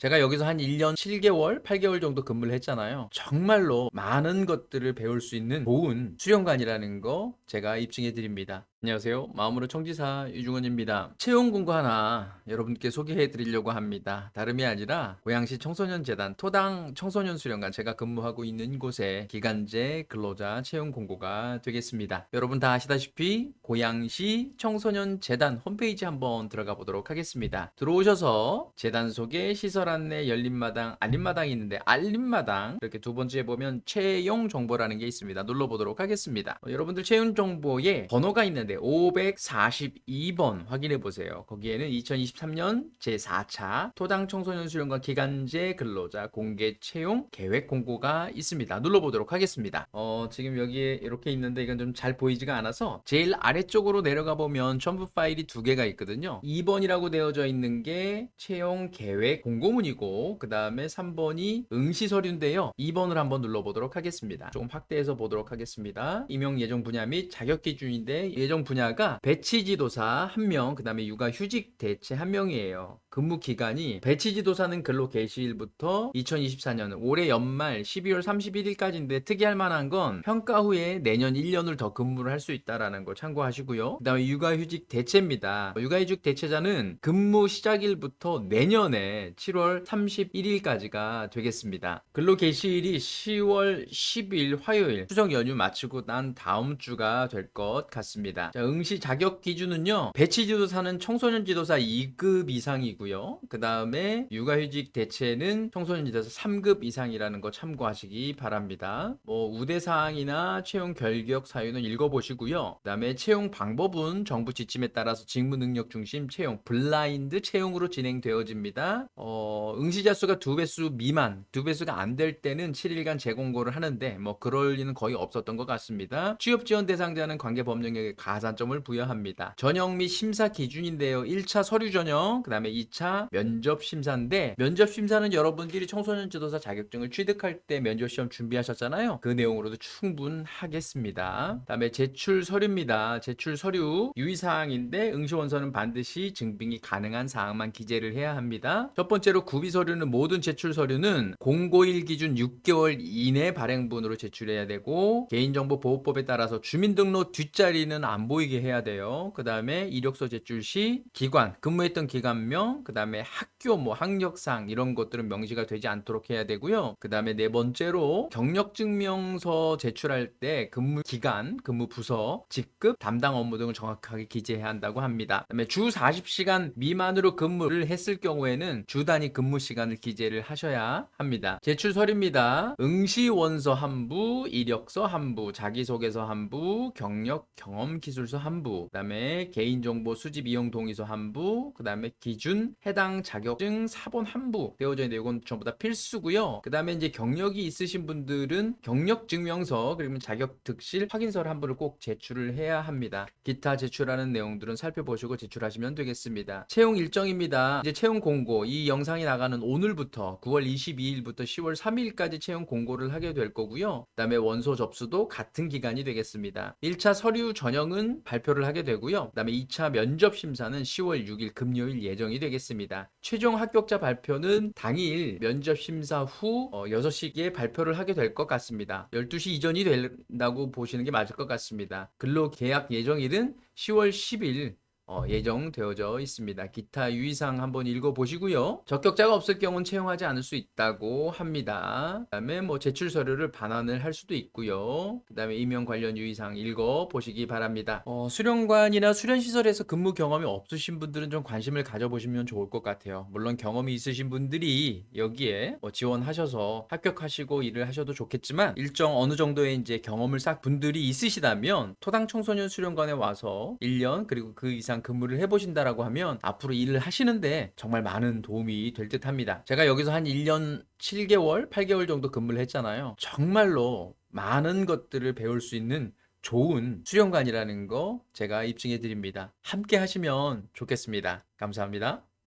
제가 여기서 한 1년 7개월, 8개월 정도 근무를 했잖아요. 정말로 많은 것들을 배울 수 있는 좋은 수련관이라는 거 제가 입증해 드립니다. 안녕하세요. 마음으로 청지사 유중원입니다. 채용 공고 하나 여러분께 소개해 드리려고 합니다. 다름이 아니라 고양시 청소년재단 토당 청소년 수련관 제가 근무하고 있는 곳에 기간제 근로자 채용 공고가 되겠습니다. 여러분 다 아시다시피 고양시 청소년재단 홈페이지 한번 들어가 보도록 하겠습니다. 들어오셔서 재단 소개 시설 안내 열린마당 알림마당이 있는데 알림마당 이렇게 두 번째에 보면 채용 정보라는 게 있습니다. 눌러 보도록 하겠습니다. 어, 여러분들 채용 정보에 번호가 있는데 542번 확인해 보세요. 거기에는 2023년 제4차 토당 청소년 수련관 기간제 근로자 공개 채용 계획 공고가 있습니다. 눌러보도록 하겠습니다. 어, 지금 여기에 이렇게 있는데 이건 좀 잘 보이지가 않아서 제일 아래쪽으로 내려가 보면 첨부 파일이 두 개가 있거든요. 2번이라고 되어져 있는 게 채용 계획 공고문이고 그 다음에 3번이 응시 서류인데요. 2번을 한번 눌러보도록 하겠습니다. 조금 확대해서 보도록 하겠습니다. 임용 예정 분야 및 자격 기준인데 예정 분야가 배치 지도사 1명, 그 다음에 육아 휴직 대체 1명이에요. 근무 기간이 배치 지도사는 근로 개시일부터 2024년 올해 연말 12월 31일까지인데 특이할 만한 건 평가 후에 내년 1년을 더 근무를 할 수 있다라는 거 참고하시고요. 그 다음에 육아휴직 대체입니다. 육아휴직 대체자는 근무 시작일부터 내년에 7월 31일까지가 되겠습니다. 근로 개시일이 10월 10일 화요일 추석 연휴 마치고 난 다음 주가 될 것 같습니다. 자, 응시 자격 기준은요. 배치 지도사는 청소년 지도사 2급 이상이고요. 그 다음에 육아휴직 대체는 청소년 지도사 3급 이상이라는 거 참고하시기 바랍니다. 뭐 우대 사항이나 채용 결격 사유는 읽어보시고요. 그 다음에 채용 방법은 정부 지침에 따라서 직무 능력 중심 채용 블라인드 채용으로 진행되어집니다. 어, 응시자 수가 두 배수 미만, 두 배수가 안 될 때는 7일간 재공고를 하는데 뭐 그럴 리는 거의 없었던 것 같습니다. 취업 지원 대상자는 관계 법령에 가 산점을 부여합니다. 전형 및 심사 기준인데요. 1차 서류 전형, 그 다음에 2차 면접 심사인데 면접 심사는 여러분들이 청소년 지도사 자격증을 취득할 때 면접 시험 준비하셨잖아요. 그 내용으로도 충분하겠습니다. 그다음에 제출 서류입니다. 제출 서류 유의 사항인데 응시 원서는 반드시 증빙이 가능한 사항만 기재를 해야 합니다. 첫 번째로 구비 서류는 모든 제출 서류는 공고일 기준 6개월 이내 발행분으로 제출해야 되고 개인정보 보호법에 따라서 주민등록 뒷자리는 안 보이게 해야 돼요. 그 다음에 이력서 제출 시 기관 근무했던 기관명 그 다음에 학교 뭐 학력상 이런 것들은 명시가 되지 않도록 해야 되고요. 그 다음에 네 번째로 경력 증명서 제출할 때 근무 기간, 근무 부서, 직급, 담당 업무 등을 정확하게 기재해야 한다고 합니다. 그다음에 주 40시간 미만으로 근무를 했을 경우에는 주 단위 근무 시간을 기재를 하셔야 합니다. 제출 서류입니다. 응시 원서 한 부, 이력서 한 부, 자기소개서 한 부, 경력 경험 기 술서 한 부, 그다음에 개인정보 수집 이용 동의서 한 부, 그다음에 기준 해당 자격증 사본 한부 되어져 있는데 이건 전부 다 필수고요. 그다음에 이제 경력이 있으신 분들은 경력 증명서 그리고 자격 득실 확인서를 한 부를 꼭 제출을 해야 합니다. 기타 제출하는 내용들은 살펴보시고 제출하시면 되겠습니다. 채용 일정입니다. 이제 채용 공고 이 영상이 나가는 오늘부터 9월 22일부터 10월 3일까지 채용 공고를 하게 될 거고요. 그다음에 원서 접수도 같은 기간이 되겠습니다. 1차 서류 전형은 발표를 하게 되고요. 그다음에 2차 면접 심사는 10월 6일 금요일 예정이 되겠습니다. 최종 합격자 발표는 당일 면접 심사 후 6시기에 발표를 하게 될 것 같습니다. 12시 이전이 된다고 보시는 게 맞을 것 같습니다. 근로 계약 예정일은 10월 10일 어, 예정되어져 있습니다. 기타 유의사항 한번 읽어보시고요. 적격자가 없을 경우는 채용하지 않을 수 있다고 합니다. 그 다음에 뭐 제출 서류를 반환을 할 수도 있고요. 그 다음에 임용 관련 유의사항 읽어보시기 바랍니다. 어, 수련관이나 수련시설에서 근무 경험이 없으신 분들은 좀 관심을 가져보시면 좋을 것 같아요. 물론 경험이 있으신 분들이 여기에 뭐 지원하셔서 합격하시고 일을 하셔도 좋겠지만 일정 어느 정도의 이제 경험을 쌓 분들이 있으시다면 토당 청소년 수련관에 와서 1년 그리고 그 이상 근무를 해보신다라고 하면 앞으로 일을 하시는데 정말 많은 도움이 될 듯 합니다. 제가 여기서 한 1년 7개월, 8개월 정도 근무를 했잖아요. 정말로 많은 것들을 배울 수 있는 좋은 수련관이라는 거 제가 입증해 드립니다. 함께 하시면 좋겠습니다. 감사합니다.